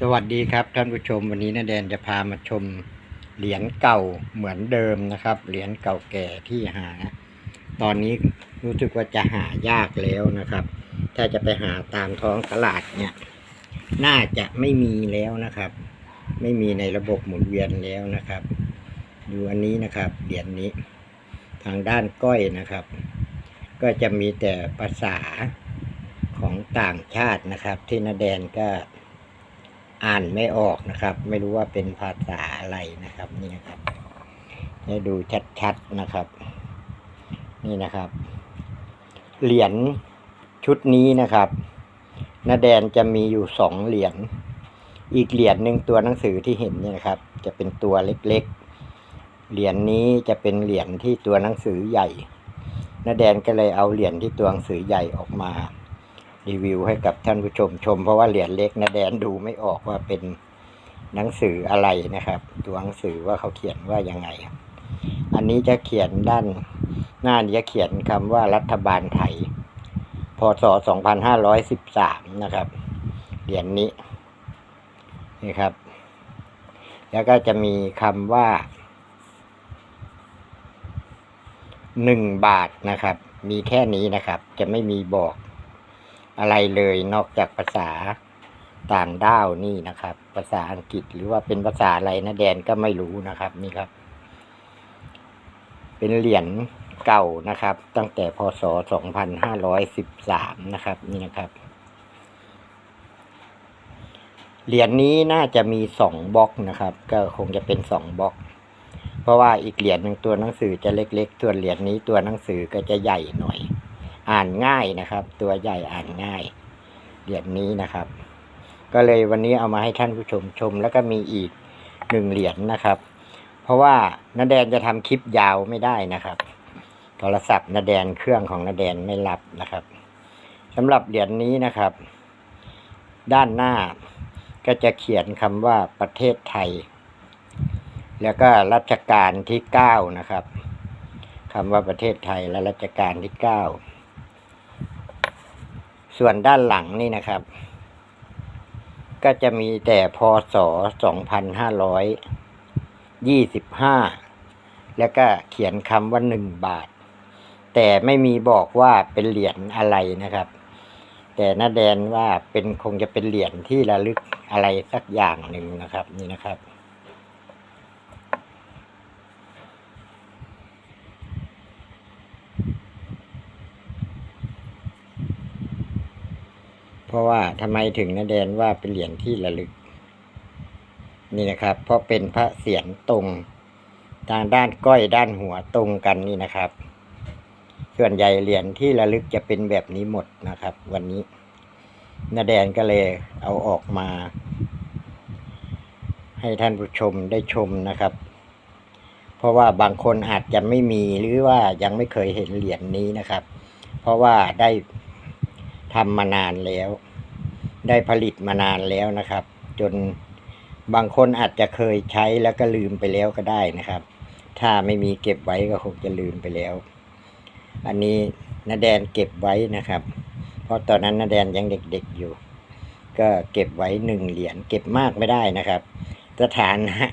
สวัสดีครับท่านผู้ชมวันนี้นาแดนจะพามาชมเหรียญเก่าเหมือนเดิมนะครับ เหรียญเก่าแก่ที่หา ตอนนี้รู้สึกว่าจะหายากแล้วนะครับ ถ้าจะไปหาตามท้องตลาดเนี่ยน่าจะไม่มีแล้วนะครับ ไม่มีในระบบหมุนเวียนแล้วนะครับ ดูอันนี้นะครับเหรียญนี้ทางด้านก้อยนะครับ ก็จะมีแต่ภาษาของต่างชาตินะครับ ที่นาแดนก็ อ่านไม่ออกนะครับ ไม่รู้ว่าเป็นภาษาอะไรนะครับ นี่นะครับให้ดูชัดๆนะครับ นี่นะครับ เหรียญชุดนี้นะครับนาแดนจะมีอยู่สองเหรียญอีกเหรียญหนึ่งตัวหนังสือที่เห็นเนี่ยนะครับ จะเป็นตัวเล็กๆ เหรียญนี้จะเป็นเหรียญที่ตัวหนังสือใหญ่นาแดนก็เลยเอาเหรียญที่ตัวหนังสือใหญ่ออกมา รีวิวให้กับท่านผู้ชมชม เพราะว่าเหรียญเล็กนาแดนดูไม่ออกว่าเป็นหนังสืออะไรนะครับ ตัวหนังสือว่าเขาเขียนว่ายังไง อันนี้จะเขียนด้านหน้านี้จะเขียนคำว่ารัฐบาลไทย พศ 2513 นะครับ เหรียญนี้นี่ครับ แล้วก็จะมีคำว่าหนึ่งบาทนะครับ มีแค่นี้นะครับ จะไม่มีบอก อะไรเลยนอกจากภาษาต่างด้าวนี่นะครับ ภาษาอังกฤษหรือว่าเป็นภาษาอะไรนะแดนก็ไม่รู้นะครับนี่ครับ เป็นเหรียญเก่านะครับ ตั้งแต่พศ 2513 นะครับ นี่นะครับเหรียญนี้น่าจะมีสองบล็อกนะครับ ก็คงจะเป็นสองบล็อก เพราะว่าอีกเหรียญหนึ่งตัวหนังสือจะเล็ก ๆ ตัวเหรียญนี้ตัวหนังสือก็จะใหญ่หน่อย อ่านง่ายนะครับ ตัวใหญ่อ่านง่ายเหรียญนี้นะครับ ก็เลยวันนี้เอามาให้ท่านผู้ชมชม แล้วก็มีอีกหนึ่งเหรียญนะครับ เพราะว่านาแดนจะทำคลิปยาวไม่ได้นะครับ โทรศัพท์นาแดนเครื่องของนาแดนไม่รับนะครับสำหรับเหรียญนี้นะครับ ด้านหน้าก็จะเขียนคำว่าประเทศไทย แล้วก็รัชกาลที่เก้านะครับคำว่าประเทศไทยและรัชกาลที่เก้า ส่วนด้านหลังนี่นะครับ ก็จะมีแต่พศสองพันห้าร้อยยี่สิบห้าแล้วก็เขียนคำว่าหนึ่งบาท แต่ไม่มีบอกว่าเป็นเหรียญอะไรนะครับ แต่น้าแดนว่าเป็นคงจะเป็นเหรียญที่ระลึกอะไรสักอย่างหนึ่งนะครับนี่นะครับ เพ ราะว่าทำไมถึงนาแดนว่าเป็นเหรียญที่ระลึก นี่นะครับ เพราะเป็นพระเศียรตรงทางด้านก้อยด้านหัวตรงกันนี่นะครับ ส่วนใหญ่เหรียญที่ระลึกจะเป็นแบบนี้หมดนะครับ วันนี้นาแดนก็เลยเอาออกมา ให้ท่านผู้ชมได้ชมนะครับ เพราะว่าบางคนอาจจะไม่มีหรือว่ายังไม่เคยเห็นเหรียญนี้นะครับ เพราะว่าได้ ทำมานานแล้ว ได้ผลิตมานานแล้วนะครับ จนบางคนอาจจะเคยใช้แล้วก็ลืมไปแล้วก็ได้นะครับ ถ้าไม่มีเก็บไว้ก็คงจะลืมไปแล้ว อันนี้นาแดนเก็บไว้นะครับ เพราะตอนนั้นนาแดนยังเด็กๆอยู่ ก็เก็บไว้หนึ่งเหรียญเก็บมากไม่ได้นะครับ สถานะ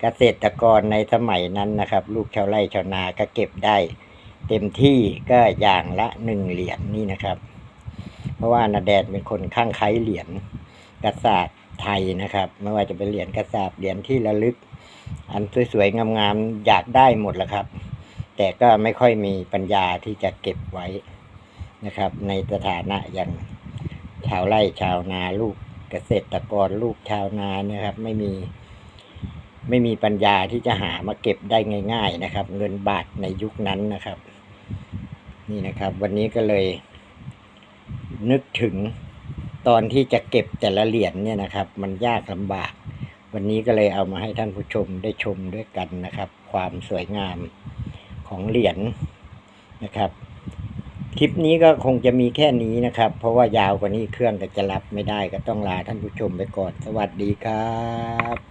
เกษตรกรในสมัยนั้นนะครับ ลูกชาวไร่ชาวนาก็เก็บได้ เต็มที่ก็อย่างละหนึ่งเหรียญนี่นะครับ เพราะว่านาแดนเป็นคนข้างไคล้เหรียญกษัตริย์ไทยนะครับ ไม่ว่าจะเป็นเหรียญกระสาบเหรียญที่ระลึก อันสวยๆงามๆอยากได้หมดแหละครับ แต่ก็ไม่ค่อยมีปัญญาที่จะเก็บไว้นะครับ ในสถานะอย่างชาวไร่ชาวนาลูกเกษตรกรลูกชาวนาเนี่ยครับ ไม่มีไม่มีปัญญาที่จะหามาเก็บได้ง่าย ๆนะครับ เงินบาทในยุคนั้นนะครับ นี่นะครับ วันนี้ก็เลย นึกถึงตอนที่จะเก็บแต่ละเหรียญเนี่ยนะครับ มันยากลำบาก วันนี้ก็เลยเอามาให้ท่านผู้ชมได้ชมด้วยกันนะครับ ความสวยงามของเหรียญนะครับ คลิปนี้ก็คงจะมีแค่นี้นะครับ เพราะว่ายาวกว่านี้เครื่องก็จะรับไม่ได้ก็ต้องลาท่านผู้ชมไปก่อน สวัสดีครับ